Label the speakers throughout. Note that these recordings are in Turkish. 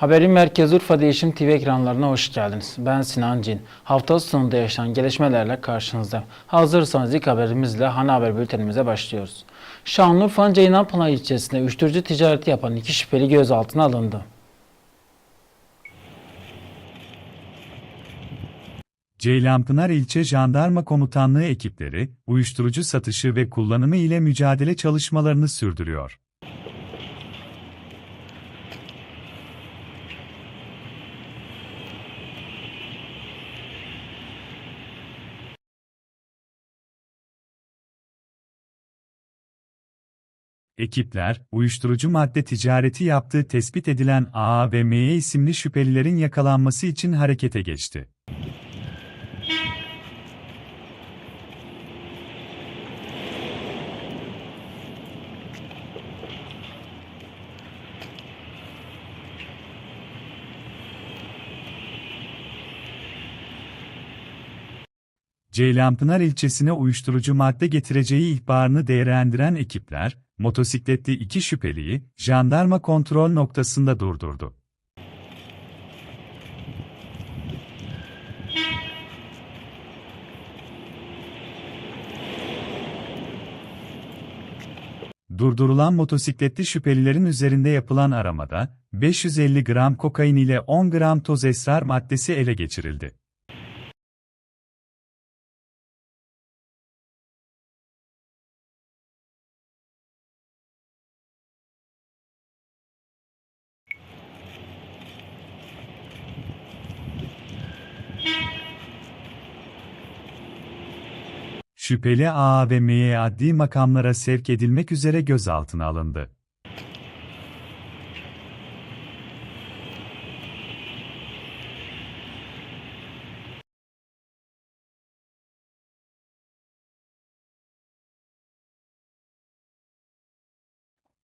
Speaker 1: Haberin Merkezi Urfa Değişim TV ekranlarına hoş geldiniz. Ben Sinan Cin. Hafta sonunda yaşanan gelişmelerle karşınızda. Hazırsanız ilk haberimizle Hana Haber bültenimize başlıyoruz. Şanlıurfa'nın Ceylanpınar ilçesinde uyuşturucu ticareti yapan iki şüpheli gözaltına alındı.
Speaker 2: Ceylanpınar İlçe Jandarma Komutanlığı ekipleri, uyuşturucu satışı ve kullanımı ile mücadele çalışmalarını sürdürüyor. Ekipler, uyuşturucu madde ticareti yaptığı tespit edilen A ve M isimli şüphelilerin yakalanması için harekete geçti. Ceylanpınar ilçesine uyuşturucu madde getireceği ihbarını değerlendiren ekipler, motosikletli iki şüpheliyi jandarma kontrol noktasında durdurdu. Durdurulan motosikletli şüphelilerin üzerinde yapılan aramada 550 gram kokain ile 10 gram toz esrar maddesi ele geçirildi. Şüpheli A ve M'ye adli makamlara sevk edilmek üzere gözaltına alındı.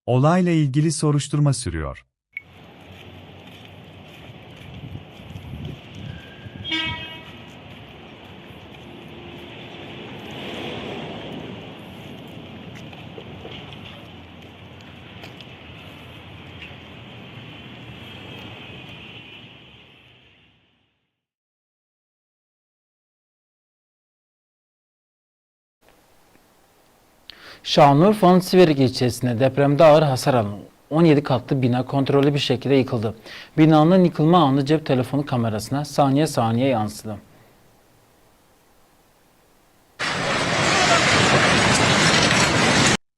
Speaker 2: Olayla ilgili soruşturma sürüyor.
Speaker 1: Şanlıurfa'nın Siverik ilçesinde depremde ağır hasar alan 17 katlı bina kontrollü bir şekilde yıkıldı. Binanın yıkılma anı cep telefonu kamerasına saniye saniye yansıdı.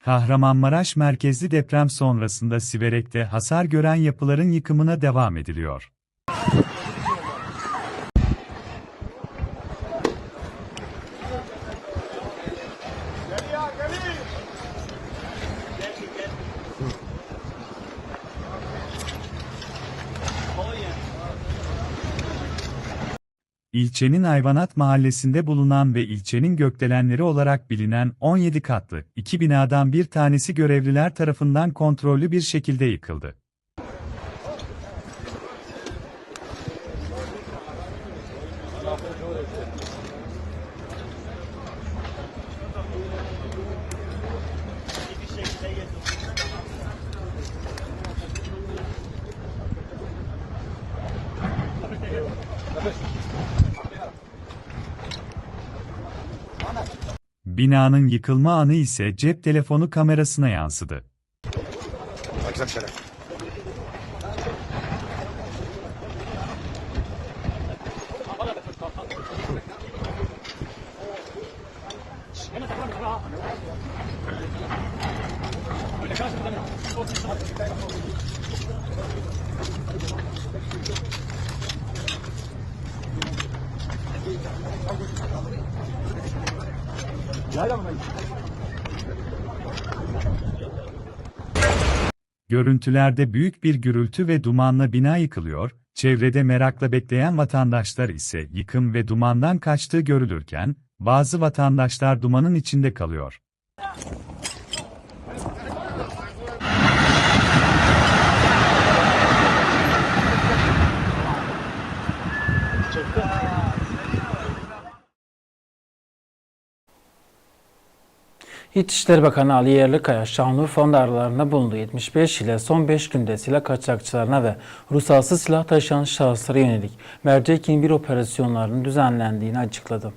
Speaker 2: Kahramanmaraş merkezli deprem sonrasında Siverek'te hasar gören yapıların yıkımına devam ediliyor. İlçenin Ayvanat mahallesinde bulunan ve ilçenin gökdelenleri olarak bilinen 17 katlı iki binadan bir tanesi görevliler tarafından kontrollü bir şekilde yıkıldı. Binanın yıkılma anı ise cep telefonu kamerasına yansıdı. Görüntülerde büyük bir gürültü ve dumanla bina yıkılıyor, çevrede merakla bekleyen vatandaşlar ise yıkım ve dumandan kaçtığı görülürken, bazı vatandaşlar dumanın içinde kalıyor.
Speaker 1: İçişleri Bakanı Ali Yerlikaya, Şanlıurfa'nın aralarında bulunduğu 75 ile son 5 günde silah kaçakçılarına ve ruhsatsız silah taşıyan şahıslara yönelik mercek 21 operasyonlarının düzenlendiğini açıkladı.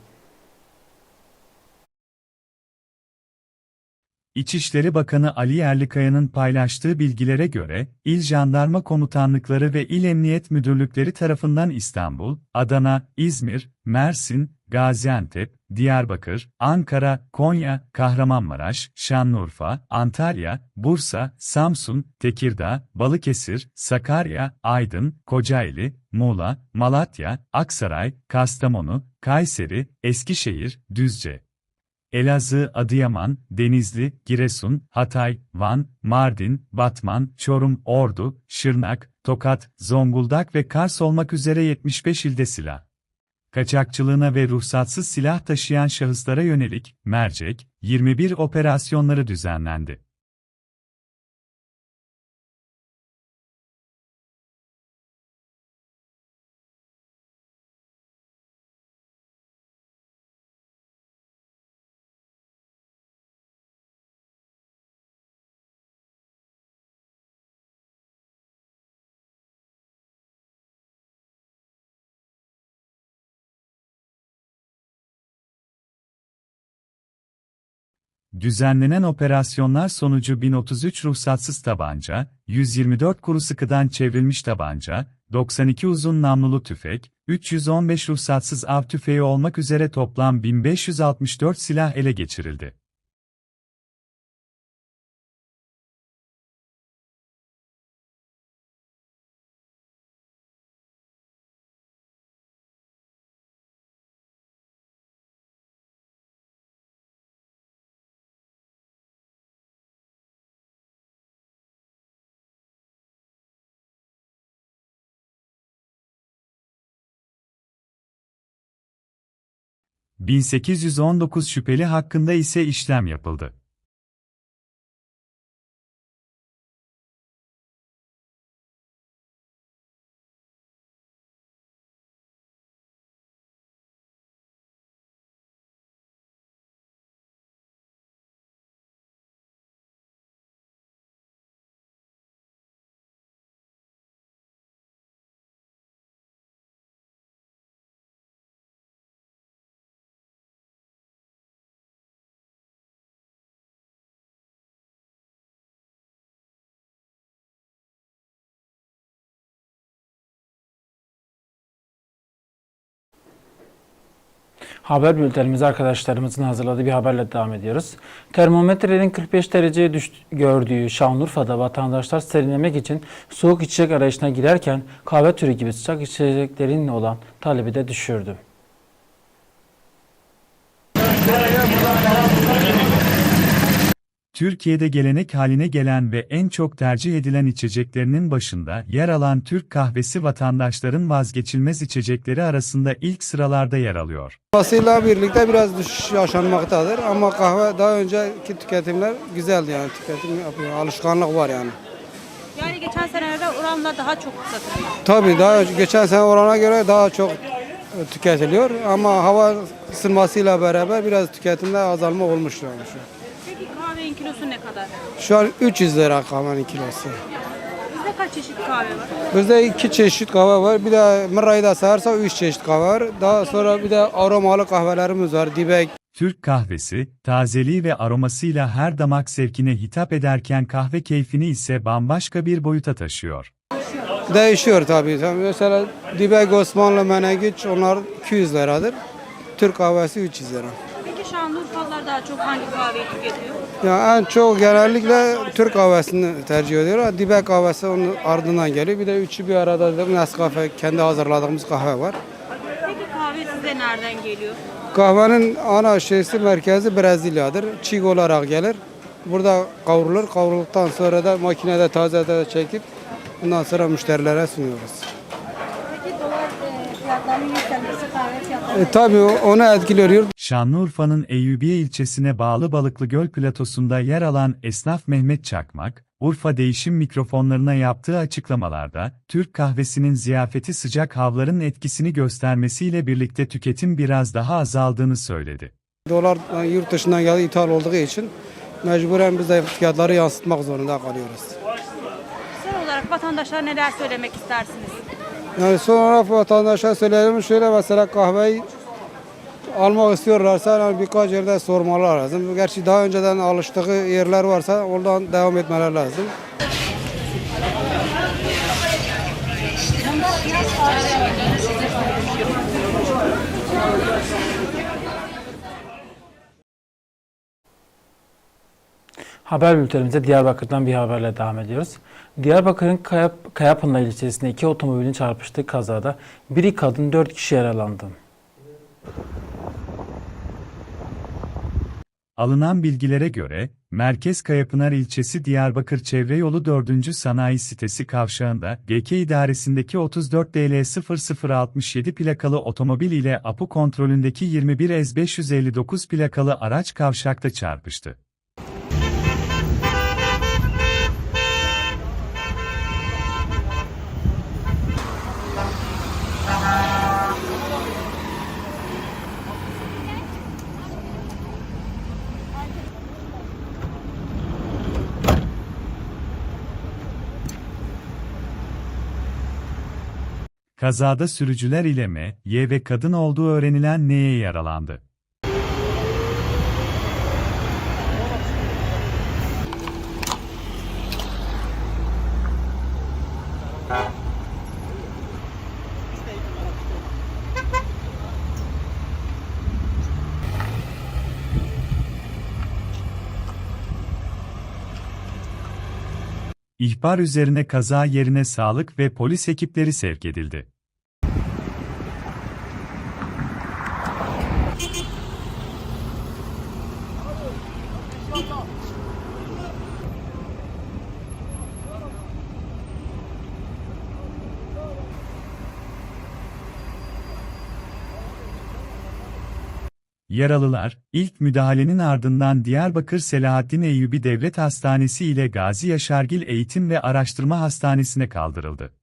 Speaker 2: İçişleri Bakanı Ali Yerlikaya'nın paylaştığı bilgilere göre, İl Jandarma Komutanlıkları ve İl Emniyet Müdürlükleri tarafından İstanbul, Adana, İzmir, Mersin, Gaziantep, Diyarbakır, Ankara, Konya, Kahramanmaraş, Şanlıurfa, Antalya, Bursa, Samsun, Tekirdağ, Balıkesir, Sakarya, Aydın, Kocaeli, Muğla, Malatya, Aksaray, Kastamonu, Kayseri, Eskişehir, Düzce, Elazığ, Adıyaman, Denizli, Giresun, Hatay, Van, Mardin, Batman, Çorum, Ordu, Şırnak, Tokat, Zonguldak ve Kars olmak üzere 75 ilde silah. Kaçakçılığına ve ruhsatsız silah taşıyan şahıslara yönelik, mercek, 21 operasyonları düzenlendi. Düzenlenen operasyonlar sonucu 1033 ruhsatsız tabanca, 124 kuru sıkıdan çevrilmiş tabanca, 92 uzun namlulu tüfek, 315 ruhsatsız av tüfeği olmak üzere toplam 1564 silah ele geçirildi. ...1819 şüpheli hakkında ise işlem yapıldı.
Speaker 1: Haber bültenimizi arkadaşlarımızın hazırladığı bir haberle devam ediyoruz. Termometrelerin 45 dereceye düştü, gördüğü Şanlıurfa'da vatandaşlar serinlemek için soğuk içecek arayışına girerken kahve türü gibi sıcak içeceklerin olan talebi de düşürdü.
Speaker 2: Türkiye'de gelenek haline gelen ve en çok tercih edilen içeceklerinin başında yer alan Türk kahvesi vatandaşların vazgeçilmez içecekleri arasında ilk sıralarda yer alıyor.
Speaker 3: Basıyla birlikte biraz düşüş yaşanmaktadır ama kahve daha önceki tüketimler güzeldi yani tüketim yapıyor. Alışkanlık var yani.
Speaker 4: Yani geçen senelerde oranla daha çok satılıyor.
Speaker 3: Tabii daha önce- geçen sene orana göre daha çok e, tüketiliyor ama hava ısınmasıyla beraber biraz tüketimde azalma olmuş yani şu an.
Speaker 4: Kahvenin kilosu ne kadar?
Speaker 3: Şu an 300 lira kahvenin kilosu.
Speaker 4: Bizde kaç çeşit kahve var?
Speaker 3: Bizde iki çeşit kahve var. Bir de Mırra'yı da sayarsa üç çeşit kahve var. Daha sonra bir de aromalı kahvelerimiz var. Dibek,
Speaker 2: Türk kahvesi, tazeliği ve aromasıyla her damak zevkine hitap ederken kahve keyfini ise bambaşka bir boyuta taşıyor.
Speaker 3: Değişiyor tabii. Tabii Mesela Dibek Osmanlı Menengiç onlar 200 liradır. Türk kahvesi 300 lira.
Speaker 4: Peki Şanlıurfalılar daha çok hangi kahveyi tüketiyor?
Speaker 3: Ya en çok genellikle Türk kahvesini tercih ediyor. Dibek kahvesi onun ardından geliyor. Bir de üçü bir arada da Nescafe kendi hazırladığımız kahve var.
Speaker 4: Peki kahve size nereden geliyor?
Speaker 3: Kahvenin ana şeysi merkezi Brezilya'dır. Çiğ olarak gelir. Burada kavrulur. Kavrulduktan sonra da makinede taze taze çekip ondan sonra müşterilere sunuyoruz.
Speaker 5: Peki dolar e, fiyatlarının yükselmesi kahve fiyatlarını
Speaker 3: E, tabii onu etkiliyor.
Speaker 2: Şanlıurfa'nın Eyyubiye ilçesine bağlı Balıklıgöl platosunda yer alan esnaf Mehmet Çakmak, Urfa Değişim mikrofonlarına yaptığı açıklamalarda, Türk kahvesinin ziyafeti sıcak havların etkisini göstermesiyle birlikte tüketim biraz daha azaldığını söyledi.
Speaker 3: Dolar e, yurt dışından geldi ithal olduğu için mecburen biz de fiyatları yansıtmak zorunda kalıyoruz.
Speaker 4: Son olarak vatandaşlara neler söylemek istersiniz?
Speaker 3: Yani son olarak vatandaşa söyleyelim şöyle mesela kahveyi almak istiyorlarsa yani birkaç yerde sormalar lazım. Gerçi daha önceden alıştığı yerler varsa oradan devam etmeler lazım.
Speaker 1: Haber bültenimize Diyarbakır'dan bir haberle devam ediyoruz. Diyarbakır'ın Kayap, Kayapınar ilçesinde iki otomobilin çarpıştığı kazada biri kadın dört kişi yaralandı.
Speaker 2: Alınan bilgilere göre, Merkez Kayapınar ilçesi Diyarbakır Çevre Yolu 4. Sanayi Sitesi kavşağında GK idaresindeki 34 DL 0067 plakalı otomobil ile APU kontrolündeki 21 Ez 559 plakalı araç kavşakta çarpıştı. Kazada sürücüler ile M, Y ve kadın olduğu öğrenilen N'ye yaralandı. İhbar üzerine kaza yerine sağlık ve polis ekipleri sevk edildi. Yaralılar, ilk müdahalenin ardından Diyarbakır Selahattin Eyyubi Devlet Hastanesi ile Gazi Yaşargil Eğitim ve Araştırma Hastanesi'ne kaldırıldı.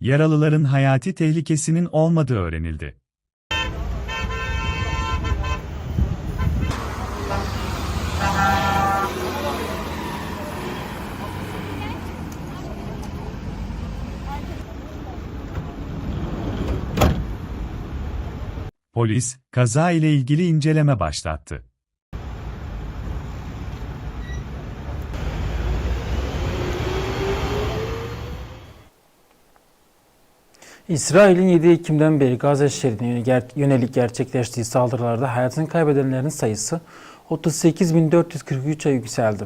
Speaker 2: Yaralıların hayati tehlikesinin olmadığı öğrenildi. Polis, kaza ile ilgili inceleme başlattı.
Speaker 1: İsrail'in 7 Ekim'den beri Gazze şeridine yönelik gerçekleştiği saldırılarda hayatını kaybedenlerin sayısı 38.443'e yükseldi.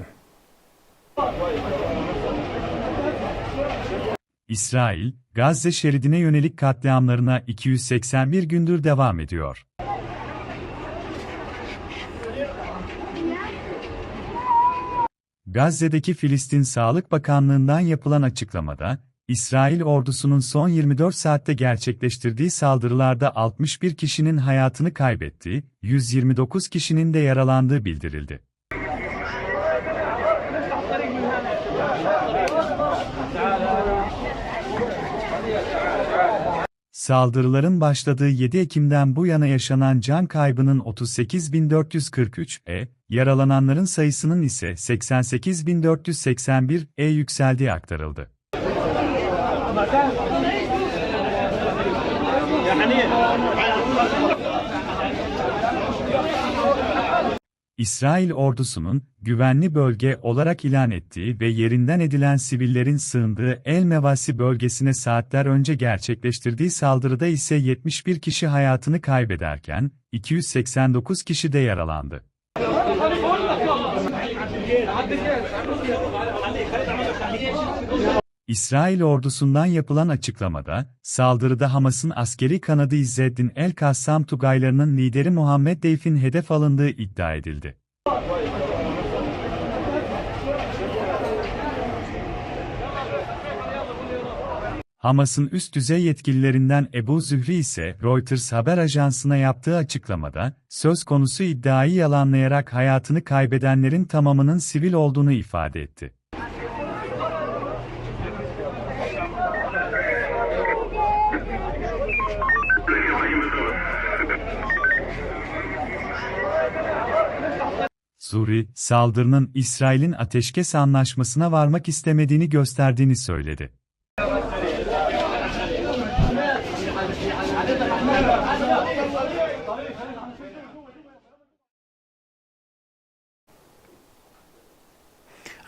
Speaker 2: İsrail, Gazze şeridine yönelik katliamlarına 281 gündür devam ediyor. Gazze'deki Filistin Sağlık Bakanlığı'ndan yapılan açıklamada, İsrail ordusunun son 24 saatte gerçekleştirdiği saldırılarda 61 kişinin hayatını kaybettiği, 129 kişinin de yaralandığı bildirildi. Saldırıların başladığı 7 Ekim'den bu yana yaşanan can kaybının 38.443'e, yaralananların sayısının ise 88.481'e yükseldiği aktarıldı. İsrail ordusunun güvenli bölge olarak ilan ettiği ve yerinden edilen sivillerin sığındığı El Mevasi bölgesine saatler önce gerçekleştirdiği saldırıda ise 71 kişi hayatını kaybederken 289 kişi de yaralandı. İsrail ordusundan yapılan açıklamada, saldırıda Hamas'ın askeri kanadı İzzeddin El-Kassam Tugaylarının lideri Muhammed Deyf'in hedef alındığı iddia edildi. Hamas'ın üst düzey yetkililerinden Ebu Zühri ise Reuters haber ajansına yaptığı açıklamada, söz konusu iddiayı yalanlayarak hayatını kaybedenlerin tamamının sivil olduğunu ifade etti. Suri, saldırının İsrail'in ateşkes anlaşmasına varmak istemediğini gösterdiğini söyledi.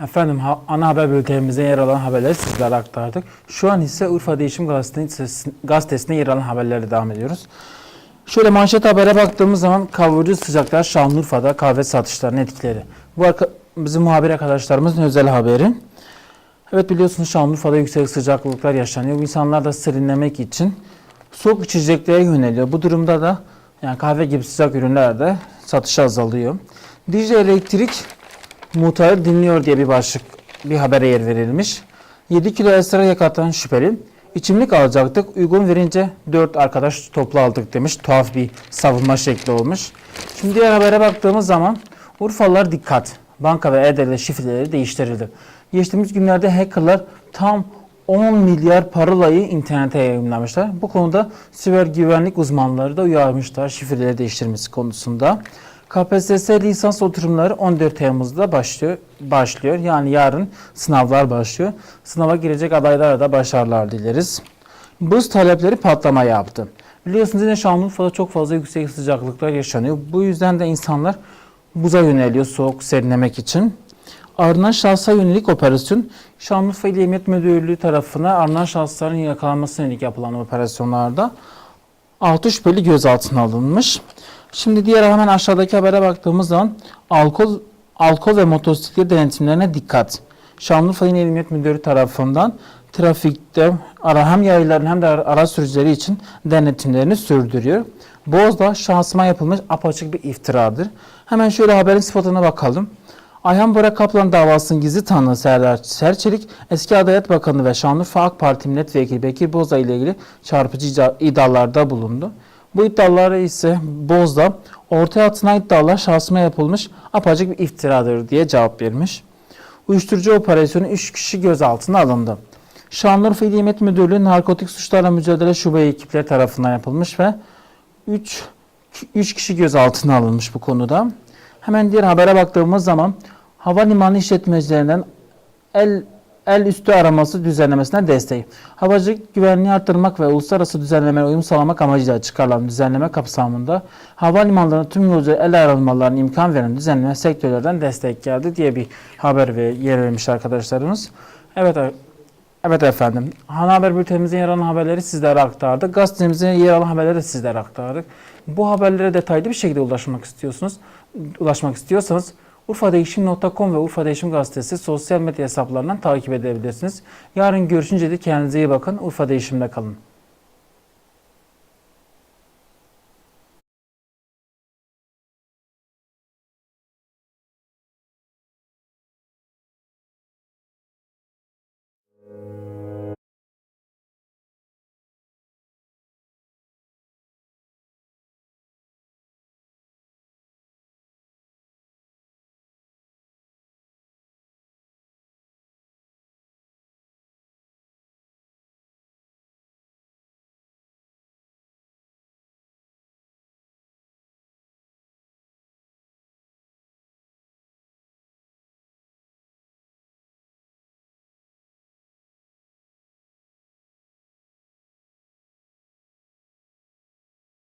Speaker 1: Efendim ana haber bültenimizde yer alan haberleri sizlere aktardık. Şu an ise Urfa Değişim gazetesinde yer alan haberlerle devam ediyoruz. Şöyle manşet habere baktığımız zaman kavurucu sıcaklar Şanlıurfa'da kahve satışlarının etkileri. Bu bizim muhabir arkadaşlarımızın özel haberi. Evet biliyorsunuz Şanlıurfa'da yüksek sıcaklıklar yaşanıyor. İnsanlar da serinlemek için soğuk içeceklere yöneliyor. Bu durumda da yani kahve gibi sıcak ürünlerde satış azalıyor. Dicle Elektrik muhtarı dinliyor diye bir başlık bir habere yer verilmiş. 7 kilo esrar yakatan şüpheli içimlik alacaktık uygun verince 4 arkadaş toplu aldık demiş. Tuhaf bir savunma şekli olmuş. Şimdi diğer habere baktığımız zaman Urfalılar dikkat. Banka ve e-devlet şifreleri değiştirildi. Geçtiğimiz günlerde hackerlar tam 10 milyar parolayı internete yayınlamışlar. Bu konuda siber güvenlik uzmanları da uyarmışlar şifreleri değiştirmesi konusunda. KPSS lisans oturumları 14 Temmuz'da başlıyor. başlıyor. Yani yarın sınavlar başlıyor. Sınava girecek adaylara da başarılar dileriz. Buz talepleri patlama yaptı. Biliyorsunuz yine Şanlıurfa'da çok fazla yüksek sıcaklıklar yaşanıyor. Bu yüzden de insanlar buza yöneliyor soğuk serinlemek için. Arınan şahsa yönelik operasyon Şanlıurfa İl Emniyet Müdürlüğü tarafından arınan şahısların yakalanmasına yönelik yapılan operasyonlarda 6 şüpheli gözaltına alınmış. Şimdi diğer hemen aşağıdaki habere baktığımız zaman alkol alkol ve motosiklet denetimlerine dikkat. Şanlıurfa İl Emniyet Müdürü tarafından trafikte ara hem yaylıların hem de ara- araç sürücüleri için denetimlerini sürdürüyor. Bozda şansıma yapılmış apaçık bir iftiradır. Hemen şöyle haberin spotuna bakalım. Ayhan Bora Kaplan davasının gizli tanığı Serdar Serçelik, eski Adalet Bakanı ve Şanlıurfa AK Parti Milletvekili Bekir Bozdağ ile ilgili çarpıcı iddia- iddialarda bulundu. Bu iddiaları ise Bozdağ ortaya atılan iddialar şahsıma yapılmış apacık bir iftiradır diye cevap vermiş. Uyuşturucu operasyonu 3 kişi gözaltına alındı. Şanlıurfa İl Emniyet Müdürlüğü Narkotik Suçlarla Mücadele Şube ekipleri tarafından yapılmış ve 3 3 kişi gözaltına alınmış bu konuda. Hemen diğer habere baktığımız zaman havalimanı işletmecilerinden el el üstü araması düzenlemesine destek. Havacılık güvenliği arttırmak ve uluslararası düzenlemelere uyum sağlamak amacıyla çıkarılan düzenleme kapsamında havalimanlarına tüm yolcu el aramalarına imkan veren düzenleme sektörlerden destek geldi diye bir haber ve yer vermiş arkadaşlarımız. Evet Evet efendim. Ana Haber bültenimizde yer alan haberleri sizlere aktardık. Gazetemizde yer alan haberleri de sizlere aktardık. Bu haberlere detaylı bir şekilde ulaşmak istiyorsunuz. Ulaşmak istiyorsanız urfadeşim.com ve Urfa Değişim Gazetesi sosyal medya hesaplarından takip edebilirsiniz. Yarın görüşünce de kendinize iyi bakın. Urfa Değişim'de kalın.